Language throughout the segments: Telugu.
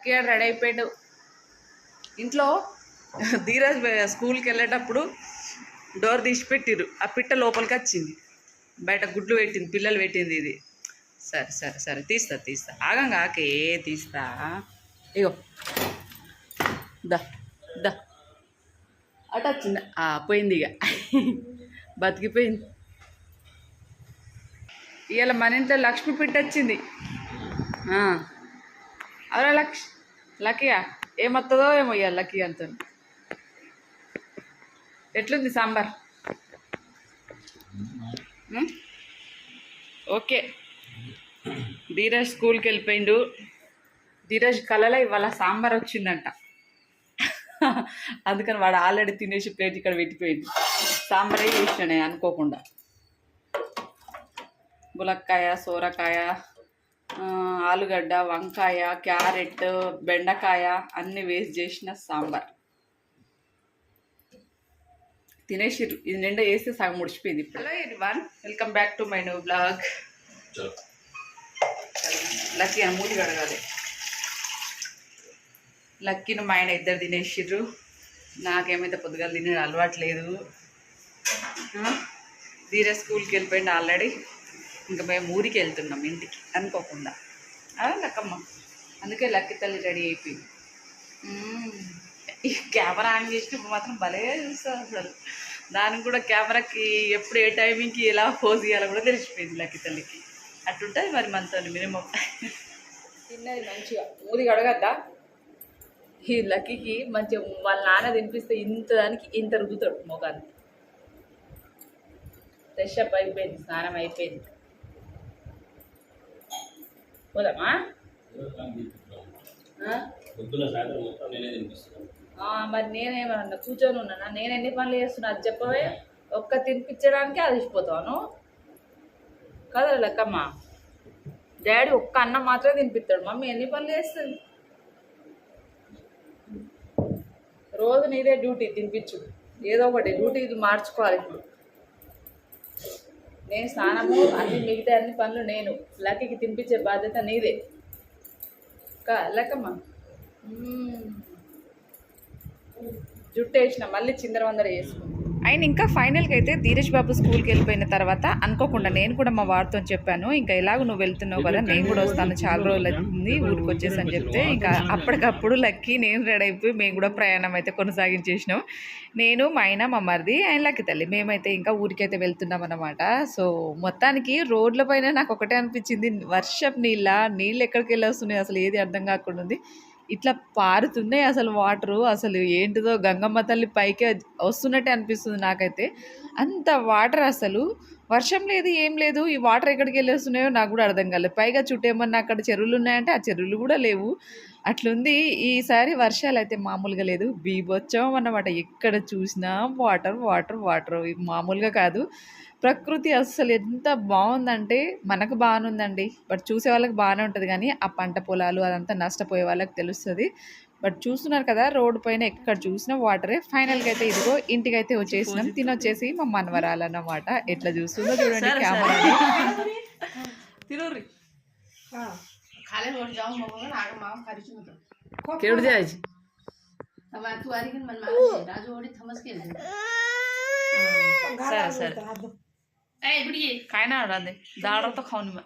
లక్కీ రెడీ అయిపోయాడు. ఇంట్లో ధీరజ్ స్కూల్కి వెళ్ళేటప్పుడు డోర్ తీసి పెట్టిరు ఆ పిట్ట లోపలికి వచ్చింది. బయట గుడ్లు పెట్టింది పిల్లలు పెట్టింది ఇది. సరే సరే సరే తీస్తా తీస్తా. ఆగంగా ఆకే తీస్తా. ఇగో. దా దా. అట వచ్చింది. ఆ, పోయింది ఇక బతికిపోయింది. ఇవాళ మన ఇంట్లో లక్ష్మి పిట్ట వచ్చింది. ఆ. అవరా లక్ష్ లక్కీయా ఏమొస్తుందో ఏమో ఇవాళ లక్కీ అంత. ఎట్లుంది సాంబార్? ఓకే. ధీరజ్ స్కూల్కి వెళ్ళిపోయిండు. ధీరజ్ కళలో ఇవాళ సాంబార్ వచ్చిందంట. అందుకని వాడు ఆల్రెడీ తినేసి ప్లేట్ ఇక్కడ పెట్టిపోయింది సాంబారే చేసిన అనుకోకుండా. ములక్కాయ సోరకాయ ఆలుగడ్డ వంకాయ క్యారెట్ బెండకాయ అన్నీ వేసి చేసిన సాంబార్. తినేసిర్రు. ఇది నిండా వేస్తే సగం ముడిచిపోయింది hello one welcome back to my new blog lucky అని మూతి కడగాలి లక్కీని మా ఆయన ఇద్దరు తినేసిర్రు. నాకేమైతే పొద్దుగాల తినే అలవాటు లేదు. ధీరే స్కూల్కి వెళ్ళిపోయింది ఆల్రెడీ ఇంకా మేము ఊరికి వెళ్తున్నాం ఇంటికి అనుకోకుండా. లక్కమ్మ. అందుకే లక్కీ తల్లి రెడీ అయిపోయింది. ఈ కెమెరా ఆన్ చేసినప్పుడు మాత్రం భలే చూస్తుంది అసలు. దానికి కూడా కెమెరాకి ఎప్పుడు ఏ టైమింగ్కి ఎలా పోజ్ చేయాలో కూడా తెలిసిపోయింది లక్కీ తల్లికి. అట్టుంటుంది మరి మనతో మినిమం. తిన్నది మంచిగా. ఊది అడగద్దా? ఈ లక్కీకి మంచిగా వాళ్ళ నాన్న తినిపిస్తే ఇంత దానికి ఇంత రుద్దుతాడు మొగాన్ని ఫ్రెష్ అప్ అయిపోయింది స్నానం అయిపోయింది. పోదామా? మరి నేనేమన్నా కూర్చొని ఉన్నానా? నేను ఎన్ని పనులు చేస్తున్నా? అది చెప్పవే. ఒక్క తినిపించడానికే అలసిపోతాను కదా లెక్కమ్మ. డాడీ ఒక్క అన్నం మాత్రమే తినిపిస్తాడు. మమ్మీ ఎన్ని పనులు చేస్తుంది? రోజు నీదే డ్యూటీ తినిపించు. ఏదో ఒకటి డ్యూటీ మార్చుకోవాలి ఇప్పుడు. నేను స్నానము అన్ని మిగతా అన్ని పనులు నేను లక్కకి తినిపించే బాధ్యత నీదే. కా జుట్టు వేసిన మళ్ళీ చిందర వందర అండ్ ఆయన ఇంకా ఫైనల్గా అయితే ధీరజ్ బాబు స్కూల్కి వెళ్ళిపోయిన తర్వాత అనుకోకుండా నేను కూడా మా వారితో చెప్పాను ఇంకా ఎలాగో నువ్వు వెళ్తున్నావు కదా నేను కూడా వస్తాను చాలా రోజులు అవుతుంది ఊరికి వచ్చేసి అని చెప్తే ఇంకా అప్పటికప్పుడు లక్కీ నేను రెడీ అయిపోయి మేము కూడా ప్రయాణం అయితే కొనసాగించేసినాం. నేను మా ఆయన మా మరిది ఆయన లక్కీ తల్లి మేమైతే ఇంకా ఊరికైతే వెళ్తున్నాం అనమాట సో మొత్తానికి రోడ్ల పైన నాకు ఒకటే అనిపించింది వర్షపు నీళ్ళ నీళ్ళు ఎక్కడికి వెళ్ళి వస్తున్నాయి అసలు ఏది అర్థం కాకుండా ఉంది. ఇట్లా పారుతున్నాయి అసలు వాటరు. అసలు ఏంటిదో గంగమ్మ తల్లి పైకి వస్తున్నట్టే అనిపిస్తుంది నాకైతే. అంత వాటర్ అసలు వర్షం లేదు ఏం లేదు. ఈ వాటర్ ఎక్కడికి వెళ్ళేస్తున్నాయో నాకు కూడా అర్థం కాలేదు. పైగా చుట్టేమన్నా అక్కడ చెరువులు ఉన్నాయంటే ఆ చెరువులు కూడా లేవు. అట్లుంది. ఈసారి వర్షాలు అయితే మామూలుగా లేదు. బీభోత్సవం అన్నమాట. ఎక్కడ చూసినా వాటర్ వాటర్ వాటర్ మామూలుగా కాదు. ప్రకృతి అస్సలు ఎంత బాగుందంటే మనకు బాగానుందండి బట్ చూసే వాళ్ళకి బాగానే ఉంటుంది కానీ ఆ పంట పొలాలు అదంతా నష్టపోయే వాళ్ళకి తెలుస్తుంది. బట్ చూస్తున్నారు కదా రోడ్డు పైన ఎక్కడ చూసినా వాటరే ఫైనల్గా అయితే ఇదిగో ఇంటికి అయితే వచ్చేసినాం తినొచ్చేసి మా మనవరాలన్నమాట ఎట్లా చూస్తుందో చూడండి కెమెరా తినోరి खाले रोड जाऊँ मग आग माव खारीची होतं केवढं जायची अब तू आली की मन मागे राजू ओढी थमस केलं సరే సరే ए बुडी काय नाही राहते दाडा खाऊन मग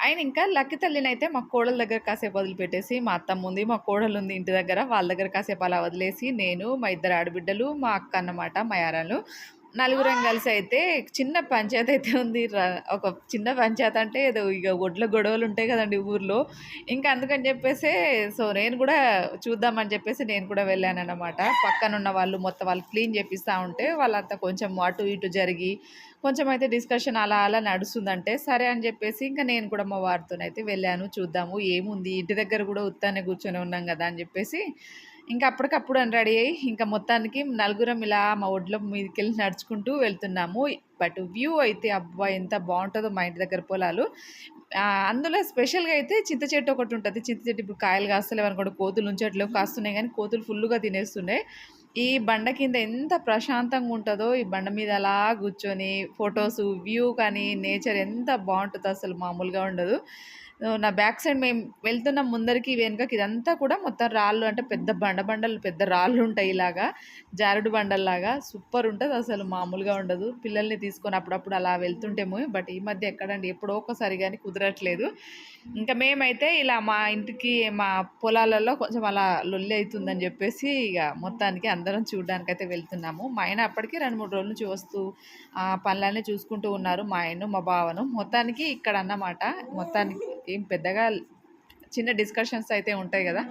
ఆయన ఇంకా లక్కి తల్లిని అయితే మా కోడల దగ్గర కాసేపు వదిలిపెట్టేసి మా అత్తమ్మ ఉంది మా కోడలు ఉంది ఇంటి దగ్గర వాళ్ళ దగ్గర కాసేపు అలా వదిలేసి నేను మా ఇద్దరు ఆడబిడ్డలు మా అక్క అన్నమాట మా యారాలు నలుగురం కలిసి అయితే చిన్న పంచాయతీ అయితే ఉంది. ర- ఒక చిన్న పంచాయతీ అంటే ఏదో ఇక ఒడ్ల గొడవలు ఉంటాయి కదండి ఊర్లో. ఇంకా అందుకని చెప్పేసి సో నేను కూడా చూద్దామని చెప్పేసి నేను కూడా వెళ్ళాను అనమాట పక్కన ఉన్న వాళ్ళు మొత్తం వాళ్ళు క్లీన్ చేపిస్తూ ఉంటే వాళ్ళంతా కొంచెం అటు ఇటు జరిగి కొంచెం అయితే డిస్కషన్ అలా అలా నడుస్తుందంటే సరే అని చెప్పేసి ఇంకా నేను కూడా మా వారితోనైతే వెళ్ళాను చూద్దాము ఏముంది ఇంటి దగ్గర కూడా ఉత్తానే కూర్చొని ఉన్నాం కదా అని చెప్పేసి ఇంకా అప్పటికప్పుడు అని రెడీ అయ్యి ఇంకా మొత్తానికి నలుగురం ఇలా మా ఒడ్లో మీదకి వెళ్ళి నడుచుకుంటూ వెళ్తున్నాము. బట్ వ్యూ అయితే అబ్బా ఎంత బాగుంటుందో మా ఇంటి దగ్గర పొలాలు. అందులో స్పెషల్గా అయితే చింత చెట్టు ఒకటి ఉంటుంది. చింత చెట్టు ఇప్పుడు కాయలు కాస్తలేవు అనుకోండి కోతులు ఉంచట్లేవు కాస్తున్నాయి కానీ కోతులు ఫుల్గా తినేస్తున్నాయి. ఈ బండ కింద ఎంత ప్రశాంతంగా ఉంటుందో ఈ బండ మీద అలా కూర్చొని ఫొటోస్ వ్యూ కానీ నేచర్ ఎంత బాగుంటుందో అసలు మామూలుగా ఉండదు. నా బ్యాక్ సైడ్ మేము వెళ్తున్న ముందరికి వెనుకకి ఇదంతా కూడా మొత్తం రాళ్ళు అంటే పెద్ద బండ బండలు పెద్ద రాళ్ళు ఉంటాయి ఇలాగా. జారుడు బండల్లాగా. సూపర్ ఉంటుంది అసలు మామూలుగా ఉండదు. పిల్లల్ని తీసుకొని అప్పుడప్పుడు అలా వెళ్తుంటేమో బట్ ఈ మధ్య ఎక్కడండి ఎప్పుడో ఒకసారి కానీ కుదరట్లేదు. ఇంకా మేమైతే ఇలా మా ఇంటికి మా పొలాలలో కొంచెం అలా లొల్లి అవుతుందని చెప్పేసి ఇక మొత్తానికి అందరం చూడడానికి అయితే వెళ్తున్నాము. మా ఆయన అప్పటికి రెండు మూడు రోజుల నుంచి వస్తూ ఆ పనులన్నీ చూసుకుంటూ ఉన్నారు. మా ఆయన మా బావను. మొత్తానికి ఇక్కడ అన్నమాట మొత్తానికి ఏం పెద్దగా చిన్న డిస్కషన్స్ అయితే ఉంటాయి కదా.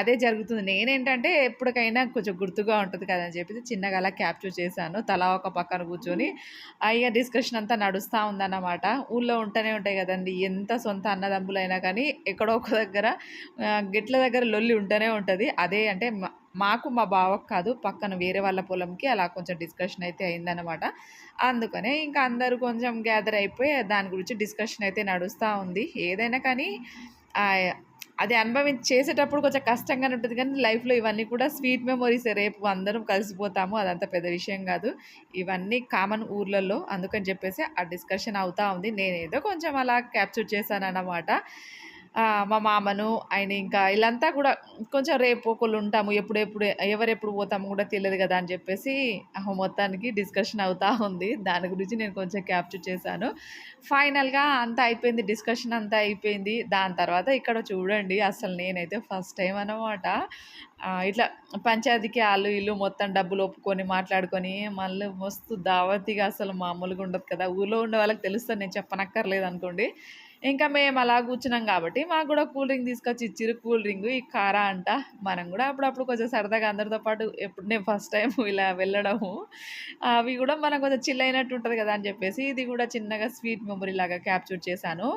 అదే జరుగుతుంది. నేనేంటంటే ఎప్పటికైనా కొంచెం గుర్తుగా ఉంటుంది కదా అని చెప్పి చిన్నగా అలా క్యాప్చర్ చేశాను. తలా ఒక పక్కన కూర్చొని అయ్యా డిస్కషన్ అంతా నడుస్తూ ఉందన్నమాట. ఊళ్ళో ఉంటూనే ఉంటాయి కదండి. ఎంత సొంత అన్నదమ్ములైనా కానీ ఎక్కడో ఒక దగ్గర గిట్ల దగ్గర లొల్లి ఉంటూనే ఉంటుంది. అదే అంటే మాకు మా బావకు కాదు పక్కన వేరే వాళ్ళ పొలంకి అలా కొంచెం డిస్కషన్ అయితే అయిందనమాట అందుకనే ఇంకా అందరూ కొంచెం గ్యాదర్ అయిపోయి దాని గురించి డిస్కషన్ అయితే నడుస్తూ ఉంది. ఏదైనా కానీ అది అనుభవించి చేసేటప్పుడు కొంచెం కష్టంగానే ఉంటుంది. కానీ లైఫ్లో ఇవన్నీ కూడా స్వీట్ మెమొరీస్. రేపు అందరం కలిసిపోతాము. అదంత పెద్ద విషయం కాదు. ఇవన్నీ కామన్ ఊర్లలో. అందుకని చెప్పేసి ఆ డిస్కషన్ అవుతూ ఉంది. నేనేదో కొంచెం అలా క్యాప్చర్ చేశాను అన్నమాట మా మామను ఆయన ఇంకా వీళ్ళంతా కూడా కొంచెం రేపు ఒకళ్ళు ఉంటాము ఎప్పుడెప్పుడు ఎవరెప్పుడు పోతాము కూడా తెలియదు కదా అని చెప్పేసి మొత్తానికి డిస్కషన్ అవుతా ఉంది. దాని గురించి నేను కొంచెం క్యాప్చర్ చేశాను. ఫైనల్గా అంతా అయిపోయింది డిస్కషన్ అంతా అయిపోయింది. దాని తర్వాత ఇక్కడ చూడండి అసలు నేనైతే ఫస్ట్ టైం అనమాట ఇట్లా పంచాయతీకి వాళ్ళు ఇల్లు మొత్తం డబ్బులు ఒప్పుకొని మాట్లాడుకొని మళ్ళీ మస్తు దావతిగా అసలు మామూలుగా ఉండదు కదా. ఊళ్ళో ఉండే వాళ్ళకి తెలుస్తుంది నేను చెప్పనక్కర్లేదు అనుకోండి. ఇంకా మేము అలా కూర్చున్నాం కాబట్టి మాకు కూడా కూల్ డ్రింక్ తీసుకొచ్చి ఇచ్చిర్రు. కూల్ డ్రింక్ ఈ కారా అంట. మనం కూడా అప్పుడప్పుడు కొంచెం సరదాగా అందరితో పాటు ఎప్పుడు నేను ఫస్ట్ టైం ఇలా వెళ్ళడము. అవి కూడా మనం కొంచెం చిల్ అయినట్టు ఉంటుంది కదా అని చెప్పేసి ఇది కూడా చిన్నగా స్వీట్ మెమొరీ లాగా క్యాప్చర్ చేశాను.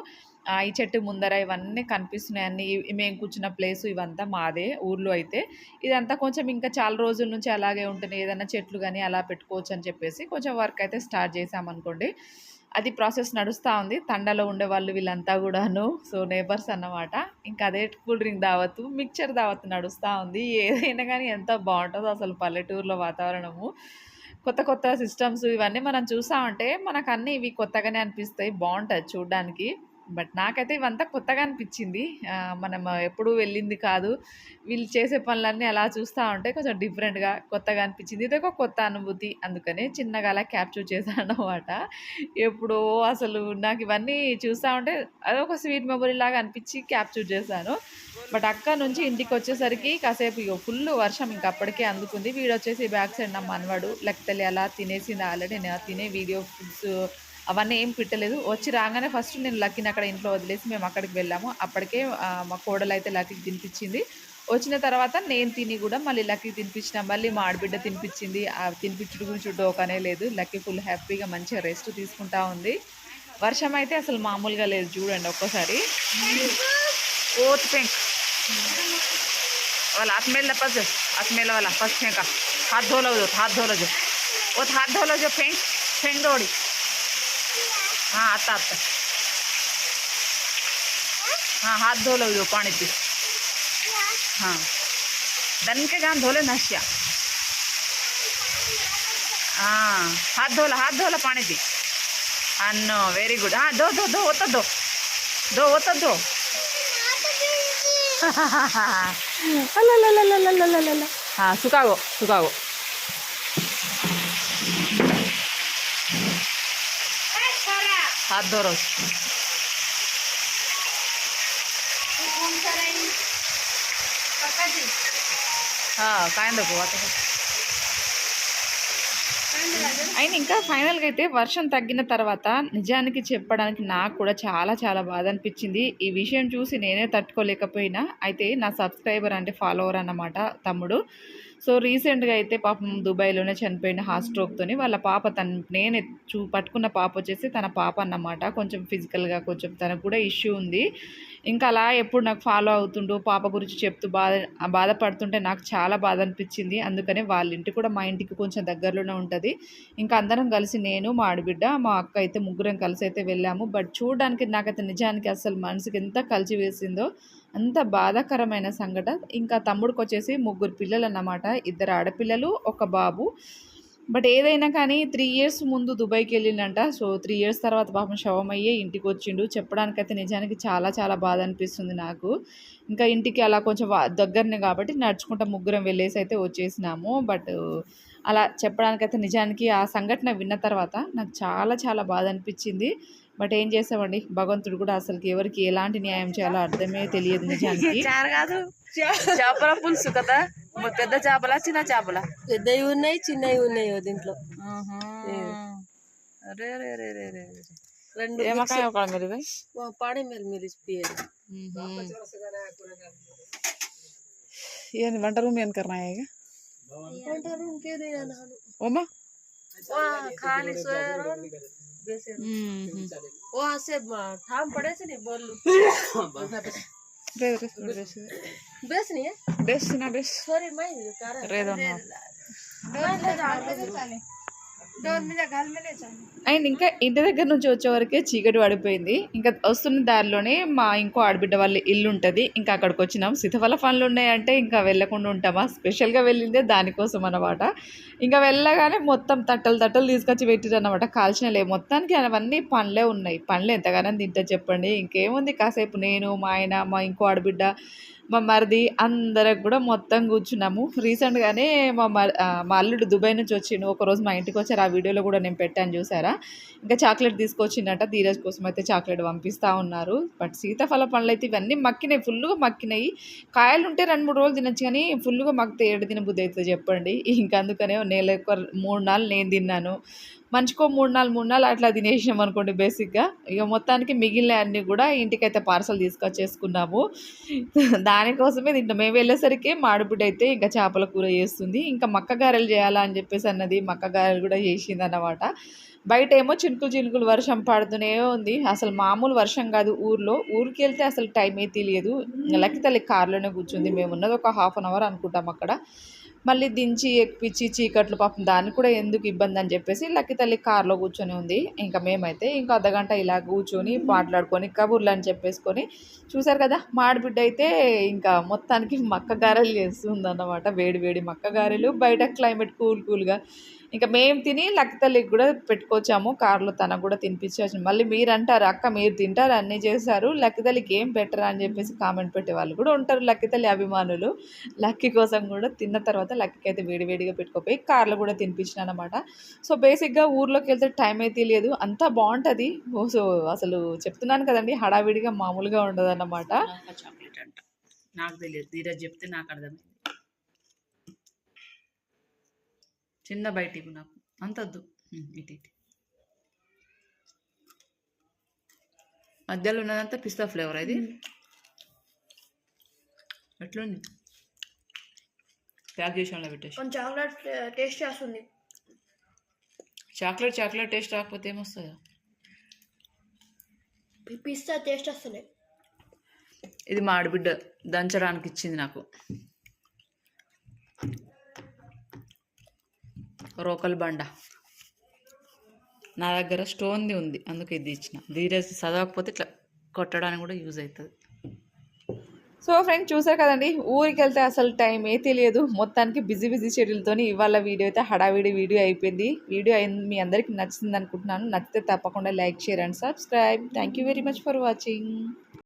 ఆ, ఈ చెట్టు ముందర ఇవన్నీ కనిపిస్తున్నాయి అన్ని. మేము కూర్చున్న ప్లేస్ ఇవంతా మాదే ఊర్లో అయితే. ఇదంతా కొంచెం ఇంకా చాలా రోజుల నుంచి అలాగే ఉంటుంది ఏదైనా చెట్లు కానీ అలా పెట్టుకోవచ్చు అని చెప్పేసి కొంచెం వర్క్ అయితే స్టార్ట్ చేసామనుకోండి అది ప్రాసెస్ నడుస్తూ ఉంది. తండలో ఉండే వాళ్ళు వీళ్ళంతా కూడాను. సో నేబర్స్ అన్నమాట. ఇంకా అదే కూల్ డ్రింక్ దావత్తు మిక్చర్ దావత్తు నడుస్తూ ఉంది. ఏదైనా కానీ ఎంత బాగుంటుందో అసలు పల్లెటూరులో వాతావరణము. కొత్త కొత్త సిస్టమ్స్ ఇవన్నీ మనం చూసామంటే మనకు అన్నీ ఇవి కొత్తగానే అనిపిస్తాయి. బాగుంటుంది చూడడానికి. బట్ నాకైతే ఇవంతా కొత్తగా అనిపించింది. మనం ఎప్పుడూ వెళ్ళింది కాదు. వీళ్ళు చేసే పనులన్నీ అలా చూస్తూ ఉంటే కొంచెం డిఫరెంట్గా కొత్తగా అనిపించింది. ఇది ఒక కొత్త అనుభూతి. అందుకనే చిన్నగా అలా క్యాప్చర్ చేశాను అనమాట ఎప్పుడో అసలు నాకు ఇవన్నీ చూస్తూ ఉంటే అదొక స్వీట్ మెమొరీ లాగా అనిపించి క్యాప్చర్ చేశాను. బట్ అక్కడ నుంచి ఇంటికి వచ్చేసరికి కాసేపు ఇక ఫుల్ వర్షం ఇంకా అప్పటికే అందుకుంది. వీడు వచ్చేసి బ్యాక్ సైడ్ నా మనవాడు లేకపోతే అలా తినేసింది ఆల్రెడీ. నేను తినే వీడియో ఫుడ్స్ అవన్నీ ఏం పెట్టలేదు. వచ్చి రాగానే ఫస్ట్ నేను లక్కీని అక్కడ ఇంట్లో వదిలేసి మేము అక్కడికి వెళ్ళాము. అప్పటికే మా కోడలు అయితే లక్కీకి తినిపించింది. వచ్చిన తర్వాత నేను తిని కూడా మళ్ళీ లక్కీ తినిపించిన మళ్ళీ మా ఆడబిడ్డ తినిపించింది. ఆ తినిపించుడు గురించి డోకనే లేదు. లక్కీ ఫుల్ హ్యాపీగా మంచిగా రెస్ట్ తీసుకుంటా ఉంది. వర్షం అయితే అసలు మామూలుగా లేదు చూడండి ఒక్కోసారి. ఓత్ పెంక్. వాళ్ళ ఆత్మేల పజ్ ఆత్మేల వాళ్ళ ఫస్ట్ పెంక. హాత్ ధోలో హాత్ ధోలో ఓ హాత్ ధోలో ఫెంక్ ఫెంక్ దోడి हाँ आता आता हाँ हाथ धो लो जो पानी पी हाँ दन के गान धो ले नशिया हाँ हाथ धोला हाथ धोला पानी पी अन्न वेरी गुड हाँ दो दो दो होता दो दो होता হাত ধরো હા કાંઈ દો అయినా ఇంకా ఫైనల్గా అయితే వర్షం తగ్గిన తర్వాత నిజానికి చెప్పడానికి నాకు కూడా చాలా చాలా బాధ అనిపించింది. ఈ విషయం చూసి నేనే తట్టుకోలేకపోయినా. అయితే నా సబ్స్క్రైబర్ అంటే ఫాలోవర్ అన్నమాట తమ్ముడు. సో రీసెంట్గా అయితే పాపం దుబాయ్లోనే చనిపోయిన హార్ట్ స్ట్రోక్తోని వాళ్ళ పాప తన నేను చూ పట్టుకున్న పాప వచ్చేసి తన పాప అన్నమాట. కొంచెం ఫిజికల్గా కొంచెం తనకు కూడా ఇష్యూ ఉంది. ఇంకా అలా ఎప్పుడు నాకు ఫాలో అవుతుండు పాప గురించి చెప్తూ బాధ బాధపడుతుంటే నాకు చాలా బాధ అనిపించింది. అందుకనే వాళ్ళ ఇంటి కూడా మా ఇంటికి కొంచెం దగ్గరలోనే ఉంటుంది. ఇంకా అందరం కలిసి నేను మా ఆడబిడ్డ మా అక్క అయితే ముగ్గురం కలిసి అయితే వెళ్ళాము. బట్ చూడడానికి నాకైతే నిజానికి అసలు మనసుకి ఎంత కలిసి వేసిందో అంత బాధాకరమైన సంఘటన. ఇంకా తమ్ముడికి వచ్చేసి ముగ్గురు పిల్లలు అన్నమాట ఇద్దరు ఆడపిల్లలు ఒక బాబు. బట్ ఏదైనా కానీ త్రీ ఇయర్స్ ముందు దుబాయ్కి వెళ్ళిండంట. సో త్రీ ఇయర్స్ తర్వాత పాపం శవం అయ్యే ఇంటికి వచ్చిండు. చెప్పడానికైతే నిజానికి చాలా చాలా బాధ అనిపిస్తుంది నాకు. ఇంకా ఇంటికి అలా కొంచెం దగ్గరనే కాబట్టి నడుచుకుంటా ముగ్గురం వెళ్ళేసి అయితే వచ్చేసినాము. బట్ అలా చెప్పడానికైతే నిజానికి ఆ సంఘటన విన్న తర్వాత నాకు చాలా చాలా బాధ అనిపించింది. బట్ ఏం చేసామండి? భగవంతుడు కూడా అసలుకి ఎవరికి ఎలాంటి న్యాయం చేయాలో అర్థమే తెలియదు నిజానికి. పులుసు కదా. మరి పెద్ద చేపలా చిన్న చేపలా పెద్దవి ఉన్నాయి చిన్నవి ఉన్నాయి దీంట్లో రెండు పాడే మీరు మీరు ಏನು వంట రూమ్ ಏನು ಕರ್ನ ಈಗ ಒಮ್ಮ ಖಾಲಿ ಹ್ಮ್ ಓ ಹಸೆ ಠಾಮ್ ಪಡೆ ಬೋಲ್ డ్రైవర్ డ్రెస్ డ్రెస్ డ్రెస్ నా డ్రెస్ సారీ మైండ్ రేదన్నా అండ్ ఇంకా ఇంటి దగ్గర నుంచి వచ్చే వరకే చీకటి పడిపోయింది. ఇంకా వస్తున్న దారిలోనే మా ఇంకో ఆడబిడ్డ వాళ్ళ ఇల్లు ఉంటుంది. ఇంకా అక్కడికి వచ్చినాం. సీతఫల పనులు ఉన్నాయంటే ఇంకా వెళ్ళకుండా ఉంటామా? స్పెషల్గా వెళ్ళిందే దానికోసం అనమాట ఇంకా వెళ్ళగానే మొత్తం తట్టలు తట్టలు తీసుకొచ్చి పెట్టిరు అనమాట కాల్చినలే. మొత్తానికి అవన్నీ పండ్లే ఉన్నాయి. పండ్లు ఎంతగానో తింటా చెప్పండి. ఇంకేముంది? కాసేపు నేను మా ఆయన మా ఇంకో ఆడబిడ్డ మా మరిది అందరికి కూడా మొత్తం కూర్చున్నాము. రీసెంట్గానే మా మర్ మా అల్లుడు దుబాయ్ నుంచి వచ్చిండు. ఒకరోజు మా ఇంటికి వచ్చారు. ఆ వీడియోలో కూడా నేను పెట్టాను చూసారా? ఇంకా చాక్లెట్ తీసుకొచ్చిండట. ధీరజ్ కోసం అయితే చాక్లెట్ పంపిస్తూ ఉన్నారు. బట్ సీతాఫల పండ్లు అయితే ఇవన్నీ మక్కినాయి. ఫుల్గా మక్కినాయి. కాయలు ఉంటే రెండు మూడు రోజులు తినచ్చు కానీ ఫుల్గా మక్కితే ఏడు తిన బుద్ధి అవుతుంది చెప్పండి. ఇంకా అందుకనే నెల ఎక్కువ మూడు నాలుగు నేను తిన్నాను. మంచికో మూడు నాలుగు మూడు నాలుగు అట్లా తినేసినాం అనుకోండి బేసిక్గా ఇక మొత్తానికి మిగిలిన అన్ని కూడా ఇంటికైతే పార్సల్ తీసుకొచ్చేసుకున్నాము. దానికోసమే తింటాం. మేము వెళ్ళేసరికి మాడిబిడ్డ అయితే ఇంకా చేపల కూర చేస్తుంది. ఇంకా మక్క గారెలు చేయాలా అని చెప్పేసి అన్నది మక్క గారెలు కూడా చేసింది అన్నమాట బయట ఏమో చినుకులు చినుకులు వర్షం పడుతూనే ఉంది. అసలు మామూలు వర్షం కాదు ఊర్లో. ఊరికి వెళ్తే అసలు టైం తెలియదు. లక్కి తల్లి కార్లోనే కూర్చుంది. మేము ఉన్నది ఒక హాఫ్ అన్ అవర్ అనుకుంటాం అక్కడ. మళ్ళీ దించి ఎక్కిపించి చీకట్లు పాపం దానికి కూడా ఎందుకు ఇబ్బంది అని చెప్పేసి లక్కి తల్లి కార్లో కూర్చొని ఉంది. ఇంకా మేమైతే ఇంకా అర్ధగంట ఇలా కూర్చొని మాట్లాడుకొని కబుర్లు అని చెప్పేసుకొని చూసారు కదా మాడిబిడ్డ అయితే ఇంకా మొత్తానికి మక్క గారెలు చేస్తుంది అన్నమాట వేడి వేడి మక్క గారెలు బయట క్లైమేట్ కూల్ కూల్గా ఇంకా మేము తిని లక్కి తల్లికి కూడా పెట్టుకొచ్చాము. కార్లో తనకు కూడా తినిపించవచ్చు మళ్ళీ మీరు అంటారు అక్క మీరు తింటారు అన్నీ చేశారు. లక్కితల్లికి ఏం పెట్టరా అని చెప్పేసి కామెంట్ పెట్టే వాళ్ళు కూడా ఉంటారు. లక్కితల్లి అభిమానులు లక్కీ కోసం కూడా తిన్న తర్వాత లక్కీకి అయితే వేడివేడిగా పెట్టుకోపోయి కార్లో కూడా తినిపించిన అనమాట సో బేసిక్గా ఊర్లోకి వెళ్తే టైం అయితే లేదు అంతా బాగుంటుంది. సో అసలు చెప్తున్నాను కదండి హడావిడిగా మామూలుగా ఉండదు అన్నమాట చాక్లెట్ అంట. నాకు తెలియదు. ధీరజ్ చెప్తే నాకు అర్థమైంది. చిన్న బయటికి నాకు. అంత వద్దు ఉమ్, ఇటు ఇటు. మధ్యలో ఉన్నదంతా పిస్తా ఫ్లేవర్ ఇది? ఎట్లుంది? ప్యాక్ చేసాంలో పెట్టేసి. కొంచెం చాక్లెట్ టేస్ట్ చేస్తుంది. చాక్లెట్ చాక్లెట్ టేస్ట్ రాకపోతే ఏమొస్తుందా? పిస్తా టేస్ట్ వస్తుంది ఇది మా ఆడబిడ్డ దంచడానికి ఇచ్చింది నాకు. రోకల్ బండ. నా దగ్గర స్టోన్ది ఉంది అందుకే ఇది ఇచ్చిన. ధీరజ్ చదవకపోతే ఇట్లా కొట్టడానికి కూడా యూజ్ అవుతుంది. సో ఫ్రెండ్స్ చూసారు కదండి? ఊరికి వెళ్తే అసలు టైం ఏ తెలియదు. మొత్తానికి బిజీ బిజీ షెడ్యూల్తో ఇవాళ వీడియో అయితే హడావిడి వీడియో అయిపోయింది. వీడియో అయింది మీ అందరికీ నచ్చింది అనుకుంటున్నాను. నచ్చితే తప్పకుండా like share and subscribe. Thank you very much for watching.